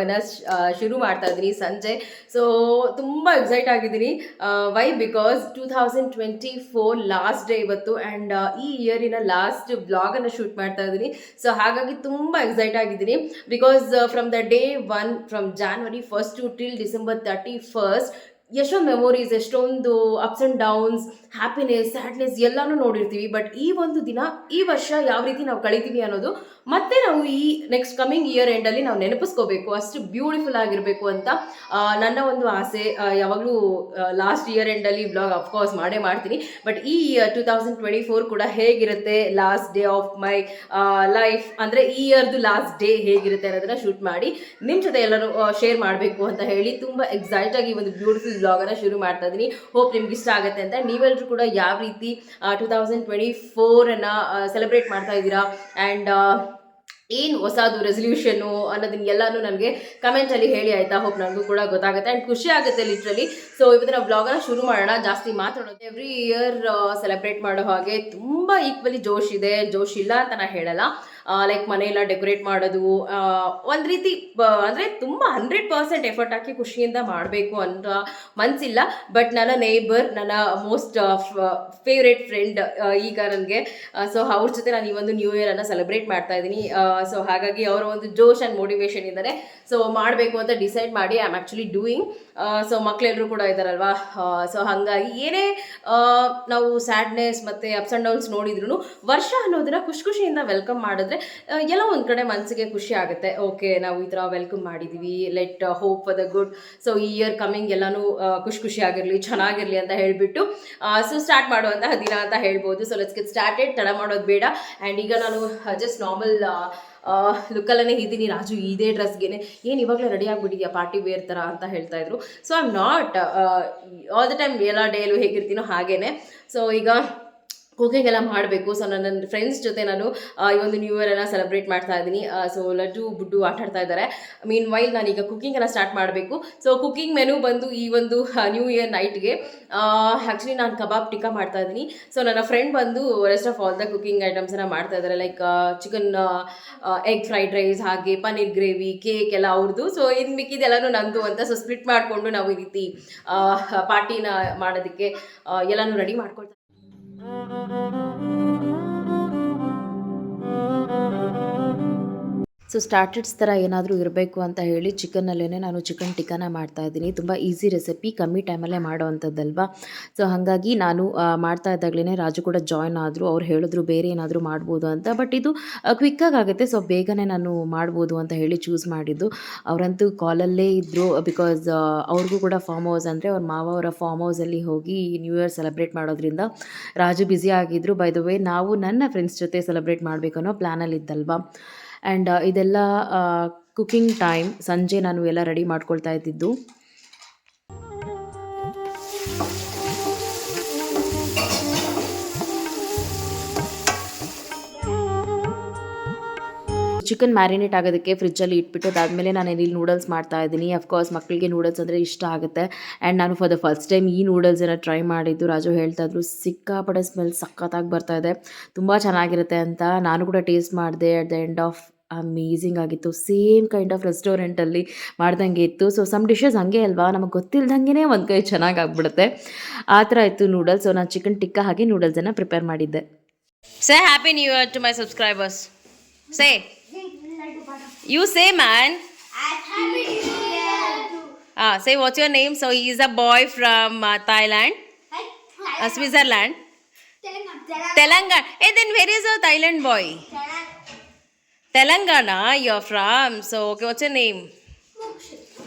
ಬ್ಲಾಗನ್ನು ಶುರು ಮಾಡ್ತಾ ಇದ್ದೀನಿ ಸಂಜೆ. ಸೊ ತುಂಬ ಎಕ್ಸೈಟ್ ಆಗಿದ್ದೀನಿ. Why because two thousand twenty four last day ಇವತ್ತು ಆ್ಯಂಡ್ ಈ ಇಯರಿನ ಲಾಸ್ಟ್ ಬ್ಲಾಗನ್ನು ಶೂಟ್ ಮಾಡ್ತಾ ಇದ್ದೀನಿ. ಸೊ ಹಾಗಾಗಿ ತುಂಬ ಎಕ್ಸೈಟ್ ಆಗಿದ್ದೀನಿ. Because from the day one from January first to till December thirty first ಎಷ್ಟೊಂದು ಮೆಮೊರೀಸ್, ಎಷ್ಟೊಂದು ups and downs happiness sadness ಎಲ್ಲನೂ ನೋಡಿರ್ತೀವಿ. ಬಟ್ ಈ ಒಂದು ದಿನ, ಈ ವರ್ಷ ಯಾವ ರೀತಿ ನಾವು ಕಳಿತೀವಿ ಅನ್ನೋದು ಮತ್ತೆ ನಾವು ಈ ನೆಕ್ಸ್ಟ್ ಕಮಿಂಗ್ ಇಯರ್ ಎಂಡಲ್ಲಿ ನಾವು ನೆನಪಿಸ್ಕೋಬೇಕು. ಅಷ್ಟು ಬ್ಯೂಟಿಫುಲ್ ಆಗಿರಬೇಕು ಅಂತ ನನ್ನ ಒಂದು ಆಸೆ. ಯಾವಾಗಲೂ ಲಾಸ್ಟ್ ಇಯರ್ ಎಂಡಲ್ಲಿ ಬ್ಲಾಗ್ ಅಫ್ಕೋರ್ಸ್ ಮಾಡೇ ಮಾಡ್ತೀನಿ. ಬಟ್ ಈ ಟೂ ತೌಸಂಡ್ ಟ್ವೆಂಟಿ ಫೋರ್ ಕೂಡ ಹೇಗಿರುತ್ತೆ? Last day of my life ಅಂದರೆ ಈ ಇಯರ್ದು ಲಾಸ್ಟ್ ಡೇ ಹೇಗಿರುತ್ತೆ ಅನ್ನೋದನ್ನ ಶೂಟ್ ಮಾಡಿ ನಿಮ್ಮ ಜೊತೆ ಎಲ್ಲರೂ ಶೇರ್ ಮಾಡಬೇಕು ಅಂತ ಹೇಳಿ ತುಂಬ ಎಕ್ಸೈಟ್ ಆಗಿ ಒಂದು ಬ್ಯೂಟಿಫುಲ್ ಬ್ಲಾಗನ್ನು ಶುರು ಮಾಡ್ತಾ ಇದ್ದೀನಿ ಹೋಪ್ ನಿಮ್ಗೆ ಇಷ್ಟ ಆಗುತ್ತೆ ಅಂತ. ನೀವೆಲ್ಲರೂ ಕೂಡ ಯಾವ ರೀತಿ ಟೂ ತೌಸಂಡ್ ಟ್ವೆಂಟಿ ಫೋರನ್ನು ಸೆಲೆಬ್ರೇಟ್ ಮಾಡ್ತಾ ಇದ್ದೀರಾ? ಆ್ಯಂಡ್ ಏನು ಹೊಸದು ರೆಸಲ್ಯೂಷನು ಅನ್ನೋದನ್ನ ಎಲ್ಲನೂ ನನಗೆ ಕಮೆಂಟಲ್ಲಿ ಹೇಳಿ ಆಯಿತಾ? ಹೋಪ್ ನನಗೂ ಕೂಡ ಗೊತ್ತಾಗುತ್ತೆ. ಆ್ಯಂಡ್ ಖುಷಿ ಆಗುತ್ತೆ ಲಿಟ್ರಲಿ ಸೊ ಇವತ್ತಿನ ಬ್ಲಾಗನ್ನು ಶುರು ಮಾಡೋಣ. ಜಾಸ್ತಿ ಮಾತಾಡೋದು ಎವ್ರಿ ಇಯರ್ ಸೆಲೆಬ್ರೇಟ್ ಮಾಡೋ ಹಾಗೆ ತುಂಬ ಈಕ್ವಲಿ ಜೋಶ್ ಇದೆ. ಜೋಶ್ ಇಲ್ಲ ಅಂತ ನಾನು ಹೇಳಲ್ಲ. ಲೈಕ್ ಮನೆಯೆಲ್ಲ ಡೆಕೋರೇಟ್ ಮಾಡೋದು ಒಂದು ರೀತಿ ಅಂದರೆ ತುಂಬ ಹಂಡ್ರೆಡ್ ಪರ್ಸೆಂಟ್ ಎಫರ್ಟ್ ಹಾಕಿ ಖುಷಿಯಿಂದ ಮಾಡಬೇಕು ಅಂತ ಮನಸ್ಸಿಲ್ಲ ಬಟ್ ನನ್ನ ನೇಬರ್ ನನ್ನ ಮೋಸ್ಟ್ ಫೇವ್ರೆಟ್ ಫ್ರೆಂಡ್ ಈಗ ನನಗೆ ಸೊ ಅವ್ರ ಜೊತೆ ನಾನು ಈ ಒಂದು ನ್ಯೂ ಇಯರನ್ನು ಸೆಲೆಬ್ರೇಟ್ ಮಾಡ್ತಾ ಇದ್ದೀನಿ. ಸೊ ಹಾಗಾಗಿ ಅವರ ಒಂದು ಜೋಶ್ ಆ್ಯಂಡ್ ಮೋಟಿವೇಶನ್ ಇದ್ದಾರೆ. ಸೊ ಮಾಡಬೇಕು ಅಂತ ಡಿಸೈಡ್ ಮಾಡಿ I am actually doing so ಮಕ್ಕಳೆಲ್ಲರೂ ಕೂಡ ಇದ್ದಾರಲ್ವಾ? ಸೊ ಹಾಗಾಗಿ ಏನೇ ನಾವು ಸ್ಯಾಡ್ನೆಸ್ ಮತ್ತು ಅಪ್ಸ್ ಅಂಡ್ ಡೌನ್ಸ್ ನೋಡಿದ್ರು ವರ್ಷ ಅನ್ನೋದನ್ನ ಖುಷಿ ಖುಷಿಯಿಂದ ವೆಲ್ಕಮ್ ಮಾಡಿದ್ರೆ ಎಲ್ಲೋ ಒಂದು ಕಡೆ ಮನಸ್ಸಿಗೆ ಖುಷಿ ಆಗುತ್ತೆ. ಓಕೆ ನಾವು ಈ ಥರ ವೆಲ್ಕಮ್ ಮಾಡಿದ್ದೀವಿ let hope for the good so ಈ ಇಯರ್ ಕಮಿಂಗ್ ಎಲ್ಲನೂ ಖುಷಿ ಖುಷಿಯಾಗಿರಲಿ, ಚೆನ್ನಾಗಿರಲಿ ಅಂತ ಹೇಳಿಬಿಟ್ಟು ಸೊ ಸ್ಟಾರ್ಟ್ ಮಾಡುವಂತಹ ದಿನ ಅಂತ ಹೇಳ್ಬೋದು. ಸೊ ಲೆಟ್ಸ್ ಗೆಟ್ ಸ್ಟಾರ್ಟೆಡ್ ತಡ ಮಾಡೋದು ಬೇಡ. ಆ್ಯಂಡ್ ಈಗ ನಾನು ಜಸ್ಟ್ ನಾರ್ಮಲ್ ಲುಕ್ಕಲ್ಲೇ ಇದ್ದೀನಿ. ರಾಜು ಇದೇ ಡ್ರೆಸ್ಗೇನೆ ಏನು ಇವಾಗಲೇ ರೆಡಿ ಆಗಿಬಿಟ್ಟಿದ್ಯಾ? ಪಾರ್ಟಿ ವೇರ್ ಥರ ಅಂತ ಹೇಳ್ತಾ ಇದ್ರು. So I am not all the time ಎಲ್ಲ ಡೇಲು ಹೇಗಿರ್ತೀನೋ ಹಾಗೇನೆ. ಸೊ ಈಗ ಕುಕಿಂಗ್ ಎಲ್ಲ ಮಾಡಬೇಕು. ಸೊ ನನ್ನ ಫ್ರೆಂಡ್ಸ್ ಜೊತೆ ನಾನು ಈ ಒಂದು ನ್ಯೂ ಇಯರ್ ಎಲ್ಲ ಸೆಲೆಬ್ರೇಟ್ ಮಾಡ್ತಾ ಇದ್ದೀನಿ. ಸೊ ಲಡ್ಡು, ಬುಡ್ಡು ಆಟ ಆಡ್ತಾ ಇದ್ದಾರೆ. ಮೀನ್ ವೈಲ್ ನಾನೀಗ ಎಲ್ಲ ಸ್ಟಾರ್ಟ್ ಮಾಡಬೇಕು. ಸೊ ಕುಕಿಂಗ್ ಮೆನು ಬಂದು ಈ ಒಂದು ನ್ಯೂ ಇಯರ್ ನೈಟ್ಗೆ ಆ್ಯಕ್ಚುಲಿ ನಾನು ಕಬಾಬ್ ಟಿಕ್ಕಾ ಮಾಡ್ತಾ ಇದ್ದೀನಿ. ಸೊ ನನ್ನ ಫ್ರೆಂಡ್ ಬಂದು rest of all the cooking ಐಟಮ್ಸನ್ನು ಮಾಡ್ತಾ ಇದ್ದಾರೆ. Like chicken egg fried rice ಹಾಗೆ, ಪನ್ನೀರ್ ಗ್ರೇವಿ ಕೇಕ್ ಎಲ್ಲ ಅವ್ರದ್ದು ಸೊ ಇನ್ನು ಮಿಕ್ಕಿದೆಲ್ಲನೂ ನಂದು ಅಂತ ಸೊ ಸ್ಪ್ಲಿಟ್ ಮಾಡಿಕೊಂಡು ನಾವು ಈ ರೀತಿ ಪಾರ್ಟಿನ ಮಾಡೋದಕ್ಕೆ ಎಲ್ಲನೂ ರೆಡಿ ಮಾಡ್ಕೊಳ್ತಾ ಸೊ ಸ್ಟಾರ್ಟರ್ಸ್ ಥರ ಏನಾದರೂ ಇರಬೇಕು ಅಂತ ಹೇಳಿ ಚಿಕನ್ನಲ್ಲೇ ನಾನು ಚಿಕನ್ ಟಿಕ್ಕನ ಮಾಡ್ತಾ ಇದ್ದೀನಿ. ತುಂಬ ಈಸಿ ರೆಸಿಪಿ ಕಮ್ಮಿ ಟೈಮಲ್ಲೇ ಮಾಡೋ ಅಂಥದ್ದಲ್ವಾ ಸೊ ಹಾಗಾಗಿ ನಾನು ಮಾಡ್ತಾ ಇದ್ದಾಗಲೇ ರಾಜು ಕೂಡ ಜಾಯ್ನ್ ಆದರು. ಅವ್ರು ಹೇಳಿದ್ರು ಬೇರೆ ಏನಾದರೂ ಮಾಡ್ಬೋದು ಅಂತ. ಬಟ್ ಇದು ಕ್ವಿಕ್ಕಾಗಿ ಆಗುತ್ತೆ. ಸೊ ಬೇಗನೆ ನಾನು ಮಾಡ್ಬೋದು ಅಂತ ಹೇಳಿ ಚೂಸ್ ಮಾಡಿದ್ದು. ಅವರಂತೂ ಕಾಲಲ್ಲೇ ಇದ್ದರು ಬಿಕಾಸ್ ಅವ್ರಿಗೂ ಕೂಡ ಫಾರ್ಮ್ ಹೌಸ್ ಅಂದರೆ ಅವ್ರ ಮಾವ ಅವರ ಫಾರ್ಮ್ ಹೌಸಲ್ಲಿ ಹೋಗಿ ನ್ಯೂ ಇಯರ್ ಸೆಲೆಬ್ರೇಟ್ ಮಾಡೋದ್ರಿಂದ ರಾಜು ಬ್ಯುಸಿ ಆಗಿದ್ದರು ಬೈ ದ ವೇ ನಾವು ನನ್ನ ಫ್ರೆಂಡ್ಸ್ ಜೊತೆ ಸೆಲೆಬ್ರೇಟ್ ಮಾಡಬೇಕು ಅನ್ನೋ ಪ್ಲ್ಯಾನಲ್ಲಿ ಇದ್ದಲ್ವಾ ಆ್ಯಂಡ್ ಇದೆಲ್ಲ ಕುಕ್ಕಿಂಗ್ ಟೈಮ್ ಸಂಜೆ ನಾನು ಎಲ್ಲ ರೆಡಿ ಮಾಡ್ಕೊಳ್ತಾ ಇದ್ದಿದ್ದು. ಚಿಕನ್ ಮ್ಯಾರಿನೇಟ್ ಆಗೋದಕ್ಕೆ ಫ್ರಿಜ್ಜಲ್ಲಿ ಇಟ್ಬಿಟ್ಟು ಅದಾದಮೇಲೆ ನಾನು ಇಲ್ಲಿ ನೂಡಲ್ಸ್ ಮಾಡ್ತಾ ಇದ್ದೀನಿ. ಅಫ್ಕೋರ್ಸ್ ಮಕ್ಕಳಿಗೆ ನೂಡಲ್ಸ್ ಅಂದರೆ ಇಷ್ಟ ಆಗುತ್ತೆ. ಆ್ಯಂಡ್ ನಾನು ಫಾರ್ ದ ಫಸ್ಟ್ ಟೈಮ್ ಈ ನೂಡಲ್ಸನ್ನು ಟ್ರೈ ಮಾಡಿದ್ದು, ರಾಜು ಹೇಳ್ತಾ ಇದ್ರು ಸಿಕ್ಕಾಪಡೆ ಸ್ಮೆಲ್ ಸಖತ್ತಾಗಿ ಬರ್ತಾ ಇದೆ. ತುಂಬ ಚೆನ್ನಾಗಿರುತ್ತೆ ಅಂತ. ನಾನು ಕೂಡ ಟೇಸ್ಟ್ ಮಾಡಿದೆ. At the end of amazing ಆಗಿತ್ತು. ಸೇಮ್ ಕೈಂಡ್ ಆಫ್ ರೆಸ್ಟೋರೆಂಟಲ್ಲಿ ಮಾಡ್ದಂಗೆ ಇತ್ತು. ಸೊ ಸಮ್ ಡಿಶಸ್ ಹಂಗೆ ಅಲ್ವಾ? ನಮಗೆ ಗೊತ್ತಿಲ್ದಂಗೆ ಒಂದು ಕೈ ಚೆನ್ನಾಗಿ ಆಗ್ಬಿಡುತ್ತೆ. ಆ ಥರ ಇತ್ತು ನೂಡಲ್ಸ್. ಸೊ ನಾನು ಚಿಕನ್ ಟಿಕ್ಕ ಹಾಗೆ ನೂಡಲ್ಸನ್ನು ಪ್ರಿಪೇರ್ ಮಾಡಿದ್ದೆ. Say happy new year to my subscribers say you say man Ah, say what's your name? So he is a boy from uh, Thailand, uh, Switzerland, Telangana. Hey, then where is your Thailand boy? Telangana. You're from. So okay, what's your name?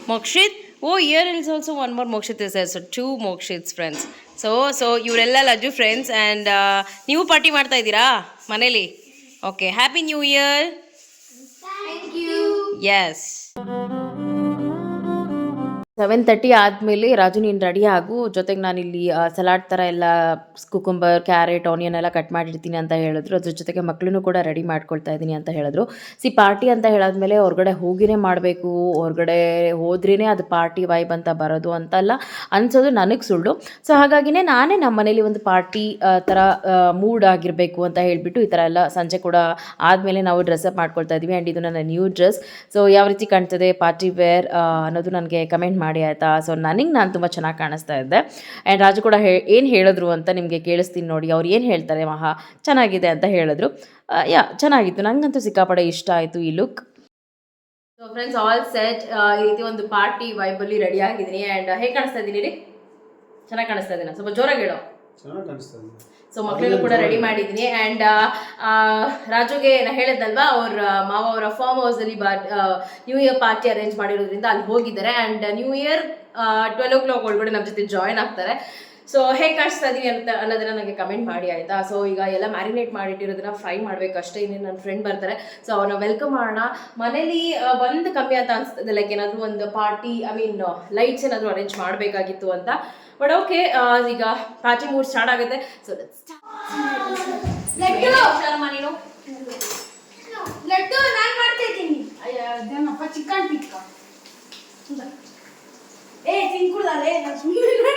Mokshit. Oh, here is also one more Mokshit is there. So two Mokshits friends. So so ಇವರೆಲ್ಲ Lajju friends and ನೀವು party ಮಾಡ್ತಾ ಇದ್ದೀರಾ ಮನೇಲಿ okay happy new year Yes. Seven thirty ಆದಮೇಲೆ ರಾಜು ನೀನು ready ಆಗು. ಜೊತೆಗೆ ನಾನಿಲ್ಲಿ ಸಲಾಡ್ ಥರ ಎಲ್ಲ ಕುಕುಂಬರ್ ಕ್ಯಾರೆಟ್ ಆನಿಯನ್ ಎಲ್ಲ ಕಟ್ ಮಾಡಿರ್ತೀನಿ ಅಂತ ಹೇಳಿದ್ರು. ಅದ್ರ ಜೊತೆಗೆ ಮಕ್ಕಳೂ ಕೂಡ ರೆಡಿ ಮಾಡ್ಕೊಳ್ತಾ ಇದ್ದೀನಿ ಅಂತ ಹೇಳಿದ್ರು. ಸಿ ಪಾರ್ಟಿ ಅಂತ ಹೇಳಾದ್ಮೇಲೆ ಹೊರಗಡೆ ಹೋಗಿನೇ ಮಾಡಬೇಕು. ಹೊರಗಡೆ ಹೋದ್ರೇ ಅದು ಪಾರ್ಟಿ ವೈಬ್ ಅಂತ ಬರೋದು ಅಂತಲ್ಲ. ಅನ್ಸೋದು ನನಗೆ ಸುಳ್ಳು. ಸೊ ಹಾಗಾಗಿನೇ ನಾನೇ ನಮ್ಮ ಮನೇಲಿ ಒಂದು ಪಾರ್ಟಿ ಥರ ಮೂಡ್ ಆಗಿರಬೇಕು ಅಂತ ಹೇಳಿಬಿಟ್ಟು ಈ ಥರ ಎಲ್ಲ ಸಂಜೆ ಕೂಡ ಆದಮೇಲೆ ನಾವು ಡ್ರೆಸ್ಅಪ್ ಮಾಡ್ಕೊಳ್ತಾ ಇದ್ದೀವಿ. ಆ್ಯಂಡ್ ಇದು ನನ್ನ ನ್ಯೂ ಡ್ರೆಸ್ ಸೊ ಯಾವ ರೀತಿ ಕಾಣ್ತದೆ ಪಾರ್ಟಿ ವೇರ್ ಅನ್ನೋದು ನನಗೆ ಕಮೆಂಟ್ ಮಾಡಿ. ಆಯಿತಾ? ಸೊ ನನಗೆ ನಾನು ತುಂಬ ಚೆನ್ನಾಗಿ ಕಾಣಿಸ್ತಾ ಇದ್ದೆ. ಆ್ಯಂಡ್ ರಾಜು ಕೂಡ ಹೇ, ಏನು ಹೇಳಿದ್ರು ಅಂತ ನಿಮಗೆ ಕೇಳಿಸ್ತೀನಿ ನೋಡಿ. ಅವ್ರು ಏನು ಹೇಳ್ತಾರೆ? ಮಹಾ, ಚೆನ್ನಾಗಿದೆ ಅಂತ ಹೇಳಿದ್ರು. ಯಾ, ಚೆನ್ನಾಗಿತ್ತು. ನನಗಂತೂ ಸಿಕ್ಕಾಪಡೆ ಇಷ್ಟ ಆಯಿತು ಈ look so friends all set ಈ ರೀತಿ ಒಂದು ಪಾರ್ಟಿ ವೈಬಲ್ಲಿ ರೆಡಿ ಆಗಿದ್ದೀನಿ. ಆ್ಯಂಡ್ ಹೇಗೆ ಕಾಣಿಸ್ತಾ ಇದ್ದೀನಿ ರೀ? ಚೆನ್ನಾಗಿ ಕಾಣಿಸ್ತಾ ಇದ್ದೀನಿ? ಸ್ವಲ್ಪ ಜೋರಾಗಿ ಹೇಳೋ. ಚೆನ್ನಾಗಿ ಕಾಣಿಸ್ತದೆ ಸೊ ಮಕ್ಕಳಿಗೂ ಕೂಡ ರೆಡಿ ಮಾಡಿದ್ದೀನಿ. ಆ್ಯಂಡ್ ರಾಜುಗೆ ನಾ ಹೇಳಿದ್ನಲ್ವಾ ಅವ್ರ ಮಾವ ಅವರ ಫಾರ್ಮ್ ಹೌಸಲ್ಲಿ ಬಾ ನ್ಯೂ ಇಯರ್ ಪಾರ್ಟಿ ಅರೇಂಜ್ ಮಾಡಿರೋದ್ರಿಂದ ಅಲ್ಲಿ ಹೋಗಿದ್ದಾರೆ. And new year twelve o'clock ಒಳಗಡೆ ನಮ್ಮ ಜೊತೆ ಜಾಯ್ನ್ ಆಗ್ತಾರೆ. ಸೊ ಹೇಗೆ ಕಾಣಿಸ್ತಾ ಇದೀವಿ ಅಂತ ಅನ್ನೋದನ್ನ ನನಗೆ ಕಮೆಂಟ್ ಮಾಡಿ ಆಯಿತಾ? ಸೊ ಈಗ ಎಲ್ಲ ಮ್ಯಾರಿನೇಟ್ ಮಾಡಿಟ್ಟಿರೋದನ್ನ ಫ್ರೈ ಮಾಡಬೇಕು ಅಷ್ಟೇ. ಇನ್ನೇನು ನನ್ನ ಫ್ರೆಂಡ್ ಬರ್ತಾರೆ. ಸೊ ಅವನ ವೆಲ್ಕಮ್ ಮಾಡೋಣ. ಮನೇಲಿ ಒಂದು ಕಮ್ಮಿ ಅಂತ ಅನ್ಸ್ತದೆ. ಲೈಕ್ ಏನಾದರೂ ಒಂದು ಪಾರ್ಟಿ ಐ ಮೀನ್ ಲೈಟ್ಸ್ ಏನಾದರೂ ಅರೇಂಜ್ ಮಾಡಬೇಕಾಗಿತ್ತು ಅಂತ. ಬಟ್ ಓಕೆ ಈಗ ಪಾರ್ಟಿ ಮೂಡ್ ಸ್ಟಾರ್ಟ್ ಆಗುತ್ತೆ. ಸೊ ನೀನು? ಲಡ್ಡು ನಾನು ಮಾಡ್ತಾ ಇದ್ದೀನಿ. ಅದೇನಪ್ಪ ಚಿಕನ್ ಟಿಕ್ಕ ಏ ತಿನ್ಕುಡ್ದಲ್ಲೇ ನಾನು ಸುಮ್ಮನೆ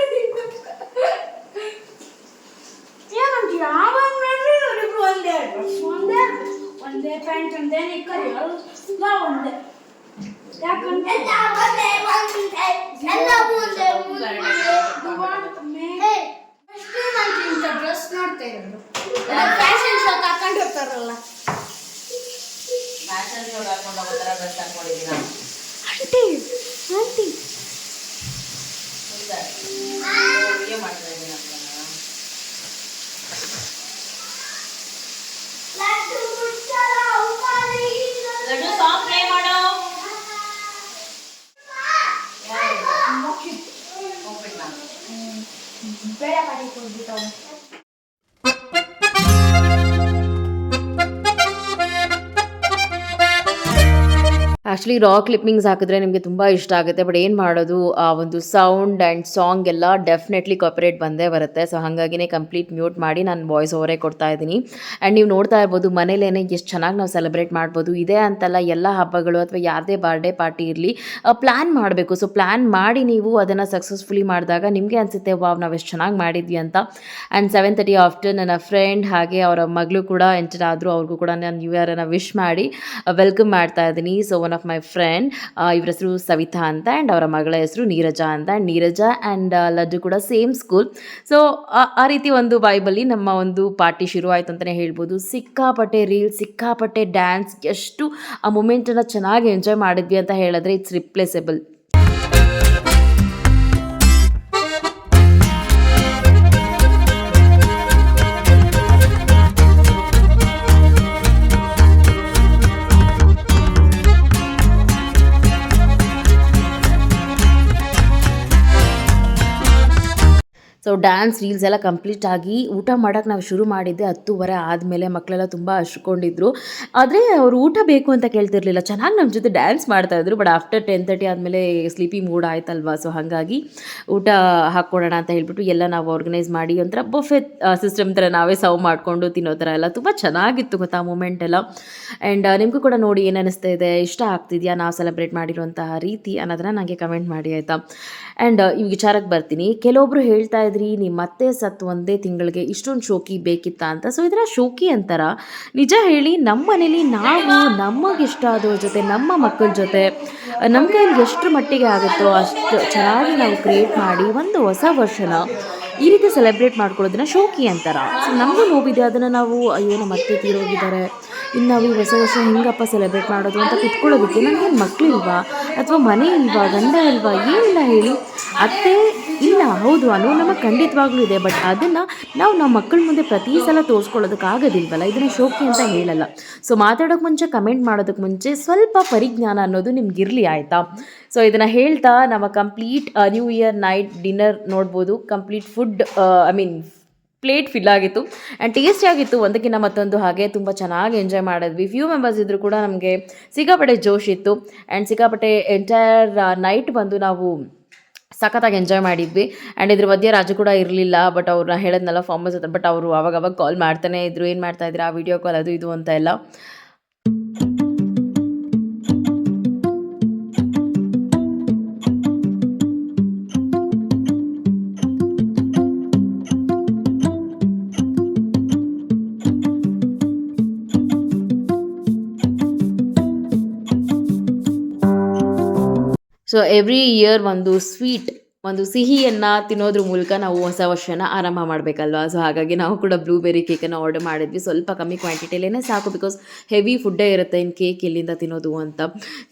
ಏನಂತ ಯಾವಾಗ ನೋಡ್ರಿ ಇವರಿಬ್ರು ಒಂದೇ ಒಂದೇ ಒಂದೇ ಪ್ಯಾಂಟ್ ಒಂದೇ ನಿಕ್ಕರ್ ಎಲ್ಲ ಒಂದೇ ಯಾಕಂದ್ರೆ ಡ್ರೆಸ್ ನೋಡ್ತಾ ಇರೋದು ಫ್ಯಾಷನ್ ಶೋ ಹಾಕೊಂಡು ಹೋಗ್ತಾರಲ್ಲ ಫ್ಯಾಷನ್ ಹಾಕೊಂಡು dress aunty aunty aunty video ಮಾಡ್ತಾ ಇದ್ದೀನಿ Laddu song play actually raw clippings ಹಾಕಿದ್ರೆ ನಿಮಗೆ ತುಂಬ ಇಷ್ಟ ಆಗುತ್ತೆ ಬಟ್ ಏನು ಮಾಡೋದು, ಆ ಒಂದು ಸೌಂಡ್ ಆ್ಯಂಡ್ ಸಾಂಗ್ ಎಲ್ಲ ಡೆಫಿನೆಟ್ಲಿ ಕಾಪರೇಟ್ ಬಂದೇ ಬರುತ್ತೆ. ಸೊ ಹಾಗಾಗಿನೇ ಕಂಪ್ಲೀಟ್ ಮ್ಯೂಟ್ ಮಾಡಿ ನಾನು ವಾಯ್ಸ್ ಓವರೇ ಕೊಡ್ತಾ ಇದ್ದೀನಿ. ಆ್ಯಂಡ್ ನೀವು ನೋಡ್ತಾ ಇರ್ಬೋದು ಮನೇಲೇ ಎಷ್ಟು ಚೆನ್ನಾಗಿ ನಾವು ಸೆಲೆಬ್ರೇಟ್ ಮಾಡ್ಬೋದು. ಇದೇ ಅಂತಲ್ಲ ಎಲ್ಲ ಹಬ್ಬಗಳು ಅಥವಾ ಯಾರದೇ ಬರ್ಡೇ ಪಾರ್ಟಿ ಇರಲಿ ಪ್ಲ್ಯಾನ್ ಮಾಡಬೇಕು. ಸೊ ಪ್ಲ್ಯಾನ್ ಮಾಡಿ ನೀವು ಅದನ್ನು ಸಕ್ಸಸ್ಫುಲಿ ಮಾಡಿದಾಗ ನಿಮಗೆ ಅನಿಸುತ್ತೆ, ವಾವ್, ನಾವು ಎಷ್ಟು ಚೆನ್ನಾಗಿ ಮಾಡಿದ್ವಿ ಅಂತ. ಆ್ಯಂಡ್ ಸೆವೆನ್ ತರ್ಟಿ ಆಫ್ಟರ್ ನನ್ನ ಫ್ರೆಂಡ್ ಹಾಗೆ ಅವರ ಮಗಳು ಕೂಡ ಎಂಟರ್ ಆದರೂ. ಅವ್ರಿಗೂ ಕೂಡ ನಾನು ನ್ಯೂ ಇಯರನ್ನು ವಿಶ್ ಮಾಡಿ ವೆಲ್ಕಮ್ ಮಾಡ್ತಾ ಇದ್ದೀನಿ. So one of my friend ಇವ್ರ ಹೆಸರು ಸವಿತಾ ಅಂತ ಆ್ಯಂಡ್ ಅವರ ಮಗಳ ಹೆಸರು ನೀರಜಾ ಅಂತ. ಆ್ಯಂಡ್ ನೀರಜಾ ಆ್ಯಂಡ್ ಲಡ್ಡು ಕೂಡ ಸೇಮ್ ಸ್ಕೂಲ್ ಸೊ ಆ ರೀತಿ ಒಂದು ವೈಬಲ್ಲಿ ನಮ್ಮ ಒಂದು ಪಾರ್ಟಿ ಶುರುವಾಯಿತು ಅಂತಲೇ ಹೇಳ್ಬೋದು. ಸಿಕ್ಕಾಪಟ್ಟೆ ರೀಲ್ ಸಿಕ್ಕಾಪಟ್ಟೆ ಡ್ಯಾನ್ಸ್ ಎಷ್ಟು ಆ ಮೂಮೆಂಟನ್ನು ಚೆನ್ನಾಗಿ ಎಂಜಾಯ್ ಮಾಡಿದ್ವಿ ಅಂತ ಹೇಳಿದ್ರೆ it's replaceable so dance reels ಎಲ್ಲ ಕಂಪ್ಲೀಟ್ ಆಗಿ ಊಟ ಮಾಡೋಕ್ಕೆ ನಾವು ಶುರು ಮಾಡಿದ್ದೆ ಹತ್ತುವರೆ ಆದಮೇಲೆ ಮಕ್ಕಳೆಲ್ಲ ತುಂಬ ಹಚ್ಕೊಂಡಿದ್ರು ಆದರೆ ಅವರು ಊಟ ಬೇಕು ಅಂತ ಕೇಳ್ತಿರ್ಲಿಲ್ಲ. ಚೆನ್ನಾಗಿ ನಮ್ಮ ಜೊತೆ ಡ್ಯಾನ್ಸ್ ಮಾಡ್ತಾಯಿದ್ರು ಬಟ್ ಆಫ್ಟರ್ ಟೆನ್ ತರ್ಟಿ ಆದಮೇಲೆ ಸ್ಲೀಪಿ ಮೂಡ್ ಆಯ್ತಲ್ವಾ? ಸೊ ಹಾಗಾಗಿ ಊಟ ಹಾಕ್ಕೊಡೋಣ ಅಂತ ಹೇಳಿಬಿಟ್ಟು ಎಲ್ಲ ನಾವು ಆರ್ಗನೈಸ್ ಮಾಡಿ ಒಂಥರ ಬೊಫೆ ಸಿಸ್ಟಮ್ ಥರ ನಾವೇ ಸರ್ವ್ ಮಾಡಿಕೊಂಡು ತಿನ್ನೋ ಥರ ಎಲ್ಲ ತುಂಬ ಚೆನ್ನಾಗಿತ್ತು ಗೊತ್ತಾ ಮೂಮೆಂಟ್ ಎಲ್ಲ. ಆ್ಯಂಡ್ ನಿಮಗೂ ಕೂಡ ನೋಡಿ ಏನು ಇದೆ? ಇಷ್ಟ ಆಗ್ತಿದೆಯಾ ನಾವು ಸೆಲೆಬ್ರೇಟ್ ಮಾಡಿರುವಂತಹ ರೀತಿ ಅನ್ನೋದನ್ನ ನನಗೆ ಕಮೆಂಟ್ ಮಾಡಿ ಆಯಿತಾ? ಆ್ಯಂಡ್ ಈ ವಿಚಾರಕ್ಕೆ ಬರ್ತೀನಿ. ಕೆಲವೊಬ್ರು ಹೇಳ್ತಾ ಇದ್ರಿ ನಿಮ್ಮ ಅತ್ತೆ ಸತ್ತು ಒಂದೇ ತಿಂಗಳಿಗೆ ಇಷ್ಟೊಂದು ಶೋಕಿ ಬೇಕಿತ್ತಾ ಅಂತ. ಸೊ ಇದರ ಶೋಕಿ ಅಂತಾರ. ನಿಜ ಹೇಳಿ ನಮ್ಮ ಮನೇಲಿ ನಾವು ನಮಗಿಷ್ಟ ಆದವ್ರ ಜೊತೆ, ನಮ್ಮ ಮಕ್ಕಳ ಜೊತೆ ನಮ್ಮ ಕೈಯಲ್ಲಿ ಎಷ್ಟು ಮಟ್ಟಿಗೆ ಆಗುತ್ತೋ ಅಷ್ಟು ಚೆನ್ನಾಗಿ ನಾವು ಕ್ರಿಯೇಟ್ ಮಾಡಿ ಒಂದು ಹೊಸ ವರ್ಷನ ಈ ರೀತಿ ಸೆಲೆಬ್ರೇಟ್ ಮಾಡ್ಕೊಳ್ಳೋದನ್ನ ಶೋಕಿ ಅಂತಾರ. ಸೊ ನಮಗೂ ನೋವಿದೆ, ಅದನ್ನು ನಾವು, ಅಯ್ಯೋ, ನಮ್ಮ ಅತ್ತೆ ತೀರೋಗಿದ್ದಾರೆ. ಇನ್ನು ನಾವು ಈ ಹೊಸ ವರ್ಷ ಹೆಂಗಪ್ಪ ಸೆಲೆಬ್ರೇಟ್ ಮಾಡೋದು ಅಂತ ಕುತ್ಕೊಳ್ಳೋದಕ್ಕೆ ನನಗೇನು ಮಕ್ಕಳಿಲ್ವಾ ಅಥವಾ ಮನೆ ಇಲ್ವಾ, ಗಂಡ ಇಲ್ವಾ? ಏನಿಲ್ಲ ಹೇಳಿ. ಅತ್ತೆ ಇಲ್ಲ, ಹೌದು ಅನ್ನೋ ನಮಗೆ ಖಂಡಿತವಾಗ್ಲೂ ಇದೆ ಬಟ್ ಅದನ್ನು ನಾವು ನಮ್ಮ ಮಕ್ಕಳ ಮುಂದೆ ಪ್ರತಿ ಸಲ ತೋರಿಸ್ಕೊಳ್ಳೋದಕ್ಕಾಗೋದಿಲ್ವಲ್ಲ ಇದನ್ನು ಶೋಕಿ ಅಂತ ಹೇಳಲ್ಲ. ಸೊ ಮಾತಾಡೋಕೆ ಮುಂಚೆ ಕಮೆಂಟ್ ಮಾಡೋದಕ್ಕೆ ಮುಂಚೆ ಸ್ವಲ್ಪ ಪರಿಜ್ಞಾನ ಅನ್ನೋದು ನಿಮ್ಗೆ ಇರಲಿ, ಆಯಿತಾ? ಸೊ ಇದನ್ನು ಹೇಳ್ತಾ ನಮ್ಮ complete new year night dinner ನೋಡ್ಬೋದು. Complete food I mean plate fill ಆಗಿತ್ತು. ಆ್ಯಂಡ್ ಟೇಸ್ಟಿ ಆಗಿತ್ತು. ಒಂದಕ್ಕಿಂತ ಮತ್ತೊಂದು ಹಾಗೆ ತುಂಬ ಚೆನ್ನಾಗಿ ಎಂಜಾಯ್ ಮಾಡಿದ್ವಿ. ಫ್ಯೂ ಮೆಂಬರ್ಸ್ ಇದ್ದರೂ ಕೂಡ ನಮಗೆ ಸಿಕ್ಕಾಪಟ್ಟೆ ಜೋಶ್ ಇತ್ತು. ಆ್ಯಂಡ್ ಸಿಕ್ಕಾಪಟ್ಟೆ ಎಂಟೈರ್ ನೈಟ್ ಬಂದು ನಾವು ಸಖತ್ತಾಗಿ ಎಂಜಾಯ್ ಮಾಡಿದ್ವಿ. ಆ್ಯಂಡ್ ಇದ್ರ ಮಧ್ಯೆ ರಾಜು ಕೂಡ ಇರಲಿಲ್ಲ ಬಟ್ ಅವ್ರನ್ನ ಹೇಳೋದ್ನೆಲ್ಲ ಫಾರ್ಮಸ್ ಹತ್ರ ಬಟ್ ಅವರು ಅವಾಗವಾಗ ಅವಾಗ ಕಾಲ್ ಮಾಡ್ತಾನೆ ಇದ್ರು, ಏನು ಮಾಡ್ತಾ ಇದ್ರು ಆ ವಿಡಿಯೋ ಕಾಲ್ ಅದು ಇದು ಅಂತ ಎಲ್ಲ. ಸೊ ಎವ್ರಿ ಇಯರ್ ಒಂದು ಸ್ವೀಟ್ ಒಂದು ಸಿಹಿಯನ್ನು ತಿನ್ನೋದ್ರ ಮೂಲಕ ನಾವು ಹೊಸ ವರ್ಷನ ಆರಂಭ ಮಾಡಬೇಕಲ್ವಾ? ಸೊ ಹಾಗಾಗಿ ನಾವು ಕೂಡ ಬ್ಲೂಬೆರಿ ಕೇಕನ್ನು ಆರ್ಡರ್ ಮಾಡಿದ್ವಿ. ಸ್ವಲ್ಪ ಕಮ್ಮಿ ಕ್ವಾಂಟಿಟಿಯಲ್ಲೇ ಸಾಕು ಬಿಕಾಸ್ ಹೆವಿ ಫುಡ್ಡೇ ಇರುತ್ತೆ ಇನ್ನು ಕೇಕ್ ಎಲ್ಲಿಂದ ತಿನ್ನೋದು ಅಂತ.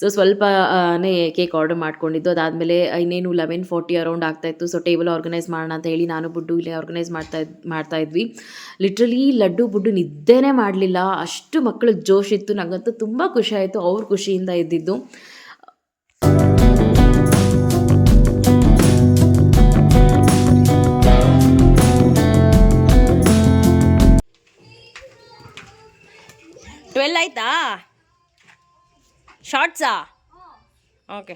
ಸೊ ಸ್ವಲ್ಪನೇ ಕೇಕ್ ಆರ್ಡರ್ ಮಾಡ್ಕೊಂಡಿದ್ದು. ಅದಾದಮೇಲೆ ಇನ್ನೇನು ಲೆವೆನ್ ಫಾರ್ಟಿ ಅರೌಂಡ್ ಆಗ್ತಾಯಿತ್ತು ಸೊ ಟೇಬಲ್ ಆರ್ಗನೈಸ್ ಮಾಡೋಣ ಅಂತ ಹೇಳಿ ನಾನು ಬುಡ್ಡು ಇಲ್ಲೇ ಆರ್ಗನೈಸ್ ಮಾಡ್ತಾ ಮಾಡ್ತಾ ಇದ್ವಿ. ಲಿಟ್ರಲಿ ಲಡ್ಡು ಬುಡ್ಡು ನಿದ್ದೆನೇ ಮಾಡಲಿಲ್ಲ. ಅಷ್ಟು ಮಕ್ಕಳು ಜೋಶ್ ಇತ್ತು. ನನಗಂತೂ ತುಂಬ ಖುಷಿಯಾಯಿತು ಅವ್ರ ಖುಷಿಯಿಂದ ಇದ್ದಿದ್ದು. ಟ್ವೆಲ್ ಆಯ್ತಾ? ಶಾರ್ಟ್ಸಾ ಓಕೆ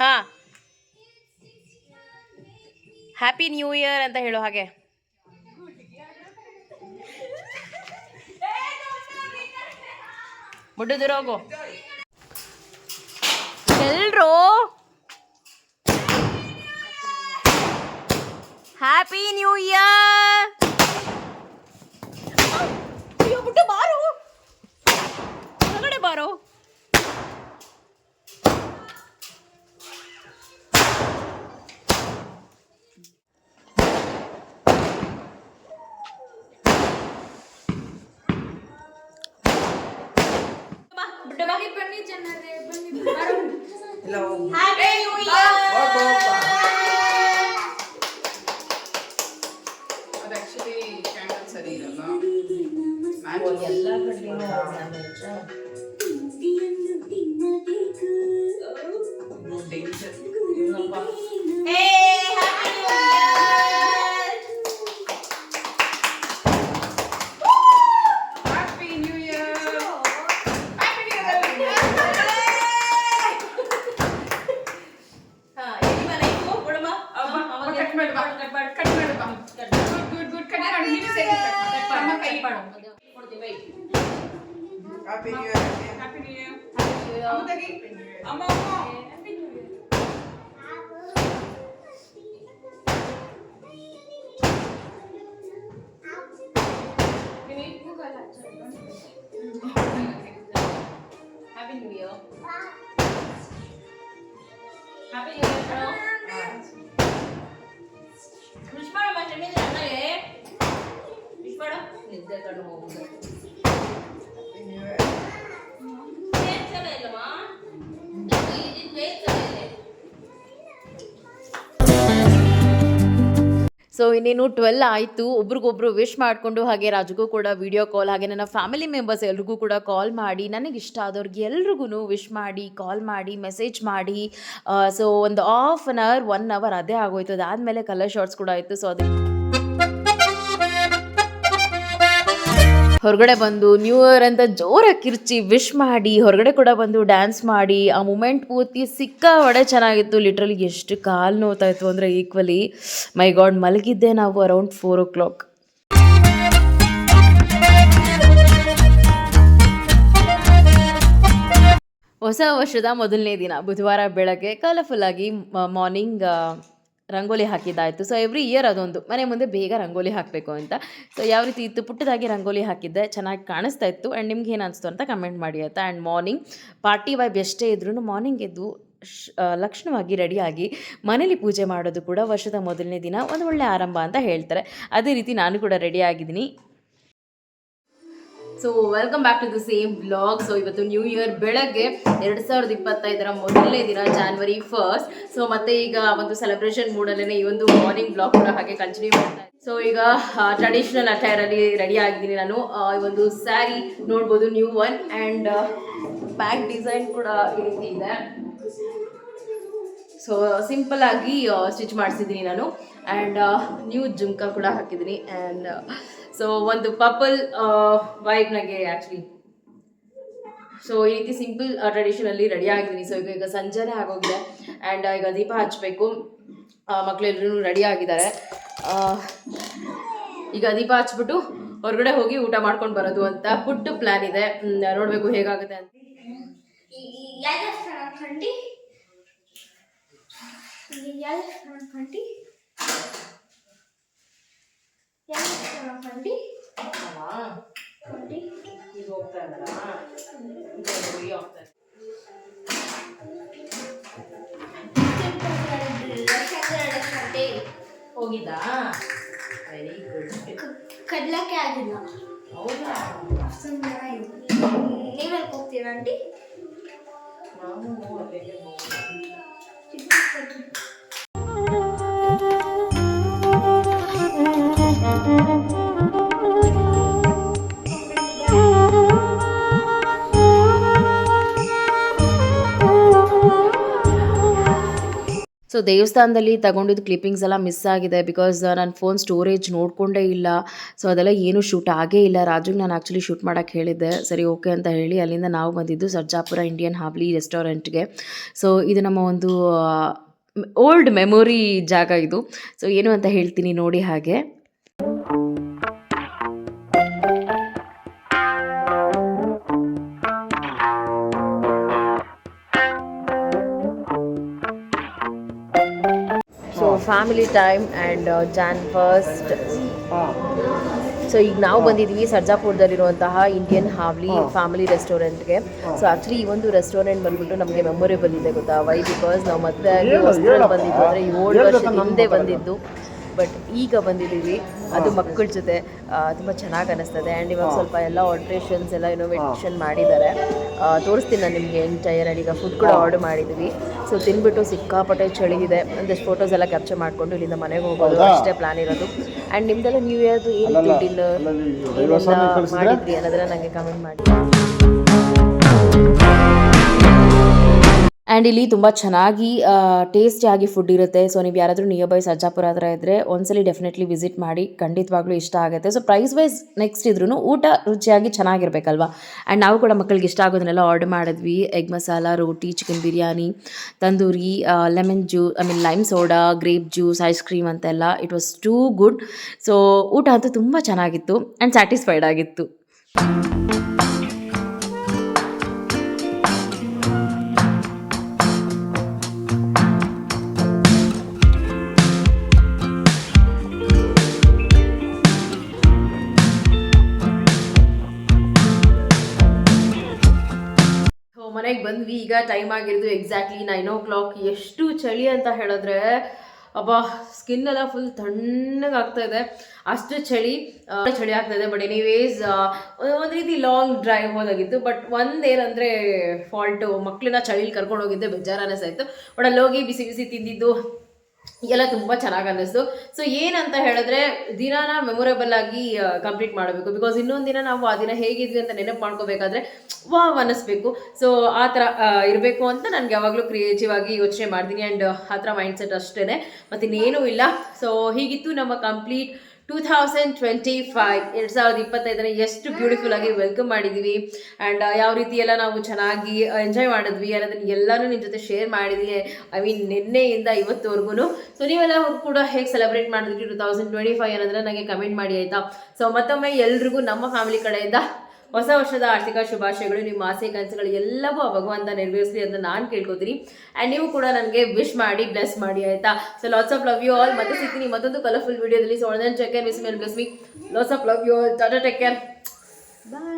ಹಾಂ. ಹ್ಯಾಪಿ ನ್ಯೂ ಇಯರ್ ಅಂತ ಹೇಳು ಹಾಗೆ. ಮುಡ್ಡು ದೂರ ಎಲ್ರು? Happy new year love. Hi. Cut ಮಾಡಿ ಅಮ್ಮ ಕೈ happy new year happy new year ಅಮ್ಮ ತೆಗಿ ಅಮ್ಮ ಅಮ್ಮ happy new year happy new year wish ಮಾಡಮ್ಮ ಚೆನ್ನಿದ್ರೆ ಅಣ್ಣಗೆ ವಿಶ್ ಮಾಡು ನಿದ್ದೆ ಕಣ್ಣು ಹೋಗುದು ಇಲ್ಲಮ್ಮ. ಸೊ ಇನ್ನೇನು ಟ್ವೆಲ್ ಆಯಿತು. ಒಬ್ರಿಗೊಬ್ರು ವಿಶ್ ಮಾಡಿಕೊಂಡು ಹಾಗೆ ರಾಜಗೂ ಕೂಡ ವಿಡಿಯೋ ಕಾಲ್ ಹಾಗೆ ನನ್ನ ಫ್ಯಾಮಿಲಿ ಮೆಂಬರ್ಸ್ ಎಲ್ರಿಗೂ ಕೂಡ ಕಾಲ್ ಮಾಡಿ ನನಗೆ ಇಷ್ಟ ಆದವ್ರಿಗೆ ಎಲ್ರಿಗೂ ವಿಶ್ ಮಾಡಿ ಕಾಲ್ ಮಾಡಿ ಮೆಸೇಜ್ ಮಾಡಿ. ಸೊ ಒಂದು half an hour one hour ಅದೇ ಆಗೋಯ್ತು. ಅದಾದಮೇಲೆ ಕಲರ್ ಶಾರ್ಟ್ಸ್ ಕೂಡ ಆಯಿತು. ಸೊ ಅದು ಹೊರಗಡೆ ಬಂದು ನ್ಯೂ ಇಯರ್ ಅಂತ ಜೋರಾಗಿ ಕಿರ್ಚಿ ವಿಶ್ ಮಾಡಿ, ಹೊರಗಡೆ ಕೂಡ ಬಂದು ಡ್ಯಾನ್ಸ್ ಮಾಡಿ, ಆ ಮೂಮೆಂಟ್ ಪೂರ್ತಿ ಸಿಕ್ಕ ಒಡೆ ಚೆನ್ನಾಗಿತ್ತು. ಲಿಟ್ರಲಿ ಎಷ್ಟು ಕಾಲು ನೋತಾ ಇತ್ತು ಅಂದರೆ ಈಕ್ವಲಿ ಮೈ ಗಾಡ್ ಮಲಗಿದ್ದೆ ನಾವು ಅರೌಂಡ್ ಫೋರ್ ಓ ಕ್ಲಾಕ್ ಹೊಸ ವರ್ಷದ ಮೊದಲನೇ ದಿನ, ಬುಧವಾರ ಬೆಳಗ್ಗೆ ಕಲರ್ಫುಲ್ ಆಗಿ ಮಾರ್ನಿಂಗ್ ರಂಗೋಲಿ ಹಾಕಿದ್ದಾಯಿತು. ಸೊ ಎವ್ರಿ ಇಯರ್ ಅದೊಂದು. ಮನೆ ಮುಂದೆ ಬೇಗ ರಂಗೋಲಿ ಹಾಕಬೇಕು ಅಂತ. ಸೊ ಯಾವ ರೀತಿ ಇತ್ತು? ಪುಟ್ಟದಾಗಿ ರಂಗೋಲಿ ಹಾಕಿದ್ದೆ. ಚೆನ್ನಾಗಿ ಕಾಣಿಸ್ತಾ ಇತ್ತು. ಆ್ಯಂಡ್ ನಿಮ್ಗೆ ಏನು ಅನಿಸ್ತು ಅಂತ ಕಮೆಂಟ್ ಮಾಡಿ ಆಯಿತಾ? ಆ್ಯಂಡ್ ಮಾರ್ನಿಂಗ್ ಪಾರ್ಟಿ ವೈಬ್ ಎಷ್ಟೇ ಇದ್ರೂ ಮಾರ್ನಿಂಗ್ ಎದ್ದು ಲಕ್ಷಣವಾಗಿ ರೆಡಿಯಾಗಿ ಮನೇಲಿ ಪೂಜೆ ಮಾಡೋದು ಕೂಡ ವರ್ಷದ ಮೊದಲನೇ ದಿನ ಒಂದು ಒಳ್ಳೆಯ ಆರಂಭ ಅಂತ ಹೇಳ್ತಾರೆ. ಅದೇ ರೀತಿ ನಾನು ಕೂಡ ರೆಡಿ ಆಗಿದ್ದೀನಿ. So welcome back to the same blog so ಇವತ್ತು ನ್ಯೂ ಇಯರ್ ಬೆಳಗ್ಗೆ ಎರಡು ಸಾವಿರದ ಇಪ್ಪತ್ತೈದರ ಮೊದಲನೇ ದಿನ ಜಾನ್ವರಿ ಫಸ್ಟ್ ಸೊ ಮತ್ತೆ ಈಗ ಒಂದು ಸೆಲೆಬ್ರೇಷನ್ ಮೂಡಲ್ಲೇ ಈ ಒಂದು ಮಾರ್ನಿಂಗ್ ಬ್ಲಾಗ್ ಕೂಡ ಹಾಗೆ ಕಂಟಿನ್ಯೂ ಮಾಡ್ತಾ ಸೊ ಈಗ ಟ್ರೆಡಿಷನಲ್ ಅಟೈರಲ್ಲಿ ರೆಡಿ ಆಗಿದ್ದೀನಿ ನಾನು. ಈ ಒಂದು ಸ್ಯಾರಿ ನೋಡ್ಬೋದು new one and back design ಕೂಡ ಈ ರೀತಿ ಇದೆ. ಸೊ ಸಿಂಪಲ್ ಆಗಿ ಸ್ಟಿಚ್ ಮಾಡಿಸಿದ್ದೀನಿ ನಾನು. ಆ್ಯಂಡ್ ನ್ಯೂ ಜುಮ್ಕಾ ಕೂಡ ಹಾಕಿದ್ದೀನಿ. ಆ್ಯಂಡ್ ಸೊ ಒಂದು ಪರ್ಪಲ್ ವೈಬ್ ನನಗೆ ಆ್ಯಕ್ಚುಲಿ ಸೊ ಈ ರೀತಿ ಸಿಂಪಲ್ ಟ್ರೆಡಿಷನಲ್ಲಿ ರೆಡಿ ಆಗಿದ್ದೀನಿ. ಸೊ ಈಗ ಈಗ ಸಂಜೆನೇ ಆಗೋಗಿದೆ. ಆ್ಯಂಡ್ ಈಗ ದೀಪ ಹಚ್ಚಬೇಕು. ಮಕ್ಕಳೆಲ್ಲರೂ ರೆಡಿ ಆಗಿದ್ದಾರೆ. ಈಗ ದೀಪ ಹಚ್ಬಿಟ್ಟು ಹೊರಗಡೆ ಹೋಗಿ ಊಟ ಮಾಡ್ಕೊಂಡು ಬರೋದು ಅಂತ ಪುಟ್ಟ ಪ್ಲ್ಯಾನ್ ಇದೆ. ನೋಡಬೇಕು ಹೇಗಾಗುತ್ತೆ ಅಂತ. ಖಂಡಿ ಖಂಡಿ ಈಗ ಹೋಗ್ತಾ ಖಂಡಿ ಹೋಗಿದ್ದಾ? ವೆರಿ ಗುಡ್ ಕಡ್ಲಕ್ಕೆ ಆಗಿಲ್ಲ. ಹೌದಾ? ನೀವೆಲ್ಲಿ ಹೋಗ್ತೀರಾ ಆಂಟಿ? ನಾವು ಅಲ್ಲಿಗೆ ಹೋಗ್ತೀವಿ. ಸೊ ದೇವಸ್ಥಾನದಲ್ಲಿ ತಗೊಂಡಿದ್ದು ಕ್ಲಿಪ್ಪಿಂಗ್ಸ್ ಎಲ್ಲ ಮಿಸ್ ಆಗಿದೆ ಬಿಕಾಸ್ ನನ್ನ ಫೋನ್ ಸ್ಟೋರೇಜ್ ನೋಡಿಕೊಂಡೇ ಇಲ್ಲ. ಸೊ ಅದೆಲ್ಲ ಏನು ಶೂಟ್ ಆಗೇ ಇಲ್ಲ. ರಾಜುಗೆ ನಾನು ಆ್ಯಕ್ಚುಲಿ ಶೂಟ್ ಮಾಡೋಕ್ಕೆ ಹೇಳಿದ್ದೆ. ಸರಿ ಓಕೆ ಅಂತ ಹೇಳಿ ಅಲ್ಲಿಂದ ನಾವು ಬಂದಿದ್ದು ಸರ್ಜಾಪುರ ಇಂಡಿಯನ್ ಹಾಬ್ಲಿ ರೆಸ್ಟೋರೆಂಟ್ಗೆ ಸೊ ಇದು ನಮ್ಮ ಒಂದು ಓಲ್ಡ್ ಮೆಮೊರಿ ಜಾಗ ಇದು. ಸೊ ಏನು ಅಂತ ಹೇಳ್ತೀನಿ ನೋಡಿ ಹಾಗೆ. Family time and Jan first so ಈಗ ನಾವು ಬಂದಿದ್ದೀವಿ ಸರ್ಜಾಪುರದಲ್ಲಿರುವಂತಹ ಇಂಡಿಯನ್ ಹಾವ್ಲಿ ಫ್ಯಾಮಿಲಿ ರೆಸ್ಟೋರೆಂಟ್ಗೆ ಸೊ ಆ್ಯಕ್ಚುಲಿ ಈ ಒಂದು ರೆಸ್ಟೋರೆಂಟ್ ಬಂದ್ಬಿಟ್ಟು ನಮಗೆ ಮೆಮೊರೇಬಲ್ ಇದೆ ಗೊತ್ತಾ? ವೈ ಬಿಕಾಸ್ ನಾವು ಮತ್ತೆ ಬಂದಿದ್ದು ಅಂದರೆ ಏಳು ವರ್ಷದ ಹಿಂದೆ ಬಂದಿದ್ದು. ಬಟ್ ಈಗ ಬಂದಿದ್ದೀವಿ. ಅದು ಮಕ್ಕಳ ಜೊತೆ ತುಂಬ ಚೆನ್ನಾಗಿ ಅನ್ನಿಸ್ತದೆ ಆ್ಯಂಡ್ ಇವಾಗ ಸ್ವಲ್ಪ ಎಲ್ಲ ಆಲ್ಟ್ರೇಷನ್ಸ್ ಎಲ್ಲ ಇನೋವೇಷನ್ ಮಾಡಿದ್ದಾರೆ. ತೋರಿಸ್ತೀನಿ ನಾನು ನಿಮಗೆ ಆ್ಯಂಡ್ ಈಗ ಫುಡ್ ಕೂಡ ಆರ್ಡರ್ ಮಾಡಿದ್ದೀವಿ ಸೊ ತಿನ್ಬಿಟ್ಟು ಸಿಕ್ಕಾಪಟ್ಟೆ ಚಳಿ ಇದೆ ಒಂದಷ್ಟು ಫೋಟೋಸ್ ಎಲ್ಲ ಕ್ಯಾಪ್ಚರ್ ಮಾಡಿಕೊಂಡು ಇಲ್ಲಿಂದ ಮನೆಗೆ ಹೋಗೋದು ಅಷ್ಟೇ ಪ್ಲಾನ್ ಇರೋದು. ಆ್ಯಂಡ್ ನಿಮ್ದೆಲ್ಲ ನ್ಯೂ ಇಯರ್ದು ಏನು ಏನೆಲ್ಲ ಮಾಡಿದ್ರಿ? ಅನ್ನೋದನ್ನ ನನಗೆ ಕಮೆಂಟ್ ಮಾಡಿ. ಆ್ಯಂಡ್ ಇಲ್ಲಿ ತುಂಬ ಚೆನ್ನಾಗಿ ಟೇಸ್ಟಿಯಾಗಿ ಫುಡ್ ಇರುತ್ತೆ. ಸೊ ನೀವು ಯಾರಾದರೂ ನಿಯರ್ ಬೈ ಸರ್ಜಾಪುರ ಹತ್ರ ಇದ್ದರೆ ಒಂದ್ಸಲಿ ಡೆಫಿನೆಟ್ಲಿ ವಿಸಿಟ್ ಮಾಡಿ ಖಂಡಿತವಾಗ್ಲೂ ಇಷ್ಟ ಆಗುತ್ತೆ. ಸೊ ಪ್ರೈಸ್ ವೈಸ್ ನೆಕ್ಸ್ಟ್ ಇದ್ರೂ ಊಟ ರುಚಿಯಾಗಿ ಚೆನ್ನಾಗಿರ್ಬೇಕಲ್ವಾ? ಆ್ಯಂಡ್ ನಾವು ಕೂಡ ಮಕ್ಕಳಿಗೆ ಇಷ್ಟ ಆಗೋದನ್ನೆಲ್ಲ ಆರ್ಡರ್ ಮಾಡಿದ್ವಿ. Egg masala roti chicken biryani tandoori lemon juice I mean lime soda grape juice ice cream ಅಂತೆಲ್ಲ. It was too good so ಊಟ ಅಂತೂ ತುಂಬ ಚೆನ್ನಾಗಿತ್ತು ಆ್ಯಂಡ್ ಸ್ಯಾಟಿಸ್ಫೈಡ್ ಆಗಿತ್ತು. ಮನೆಗೆ ಬಂದ್ವಿ, ಈಗ ಟೈಮ್ ಆಗಿರೋದು ಎಕ್ಸಾಕ್ಟ್ಲಿ ನೈನ್ ಓ ಕ್ಲಾಕ್ ಎಷ್ಟು ಚಳಿ ಅಂತ ಹೇಳಿದ್ರೆ, ಅಬ್ಬಾ ಸ್ಕಿನ್ ಎಲ್ಲ ಫುಲ್ ತಣ್ಣಗೆ ಆಗ್ತಾ ಇದೆ. ಅಷ್ಟು ಚಳಿ ಚಳಿ ಆಗ್ತಾ ಇದೆ. ಬಟ್ ಎನಿವೇಸ್ ಒಂದು ರೀತಿ ಲಾಂಗ್ ಡ್ರೈವ್ ಹೋದಾಗಿತ್ತು. ಬಟ್ ಒಂದೇನಂದರೆ ಫಾಲ್ಟು ಮಕ್ಕಳನ್ನ ಚಳಿಲಿ ಕರ್ಕೊಂಡು ಹೋಗಿದ್ದೆ ಬೇಜಾರು ಬಟ್ ಅಲ್ಲಿ ಹೋಗಿ ಬಿಸಿ ಬಿಸಿ ತಿಂದಿದ್ದು ಎಲ್ಲ ತುಂಬ ಚೆನ್ನಾಗಿ ಅನ್ನಿಸ್ತು. ಸೊ ಏನಂತ ಹೇಳಿದ್ರೆ, ದಿನಾನ ಮೆಮೊರೇಬಲ್ ಆಗಿ ಕಂಪ್ಲೀಟ್ ಮಾಡಬೇಕು. ಬಿಕಾಸ್ ಇನ್ನೊಂದು ದಿನ ನಾವು ಆ ದಿನ ಹೇಗಿದ್ವಿ ಅಂತ ನೆನಪು ಮಾಡ್ಕೋಬೇಕಾದ್ರೆ, ವಾವ್ ಅನ್ನಿಸ್ಬೇಕು. ಸೊ ಆ ಥರ ಇರಬೇಕು ಅಂತ ನನಗೆ ಯಾವಾಗಲೂ ಕ್ರಿಯೇಟಿವ್ ಆಗಿ ಯೋಚನೆ ಮಾಡ್ತೀನಿ. ಆ್ಯಂಡ್ ಆ ಥರ ಮೈಂಡ್ ಸೆಟ್ ಅಷ್ಟೇ ಮತ್ತು ಇನ್ನೇನೂ ಇಲ್ಲ. ಸೊ ಹೀಗಿತ್ತು ನಮ್ಮ complete two thousand twenty five ಎರಡು ಸಾವಿರದ ಇಪ್ಪತ್ತೈದರ ಎಷ್ಟು ಬ್ಯೂಟಿಫುಲ್ ಆಗಿ ವೆಲ್ಕಮ್ ಮಾಡಿದ್ದೀವಿ ಆ್ಯಂಡ್ ಯಾವ ರೀತಿ ಎಲ್ಲ ನಾವು ಚೆನ್ನಾಗಿ ಎಂಜಾಯ್ ಮಾಡಿದ್ವಿ ಅನ್ನೋದನ್ನ ಎಲ್ಲನೂ ನಿಮ್ಮ ಜೊತೆ ಶೇರ್ ಮಾಡಿದ್ವಿ. ಐ ಮೀನ್ ನಿನ್ನೆಯಿಂದ ಇವತ್ತುವರೆಗೂ ಸೊ ನೀವೆಲ್ಲ ಕೂಡ ಹೇಗೆ ಸೆಲೆಬ್ರೇಟ್ ಮಾಡಿದ್ವಿ ಟೂ ತೌಸಂಡ್ ಟ್ವೆಂಟಿ ಫೈವ್ ಅನ್ನೋದನ್ನ ನನಗೆ ಕಮೆಂಟ್ ಮಾಡಿ ಆಯಿತಾ? ಸೊ ಮತ್ತೊಮ್ಮೆ ಎಲ್ರಿಗೂ ನಮ್ಮ ಫ್ಯಾಮಿಲಿ ಕಡೆಯಿಂದ ಹೊಸ ವರ್ಷದ ಆರ್ಥಿಕ ಶುಭಾಶಯಗಳು, ನಿಮ್ಮ ಆಸೆ ಕನಸುಗಳು ಎಲ್ಲವೂ ಆ ಭಗವಂತ ನೆರವೇರಿಸಲಿ ಅಂತ ನಾನು ಕೇಳ್ಕೊತೀನಿ. ಆ್ಯಂಡ್ ನೀವು ಕೂಡ ನನಗೆ ವಿಶ್ ಮಾಡಿ ಬ್ಲೆಸ್ ಮಾಡಿ, ಆಯಿತಾ? So lots of love you all ಮತ್ತೆ ಸಿಗ್ತೀನಿ ಮತ್ತೊಂದು ಕಲರ್ಫುಲ್ ವಿಡಿಯೋದಲ್ಲಿ ಸೊ ಚೆಕ್ ಮಿಸ್ ಮೇಲೆ bless me lots of love you all tata take care bye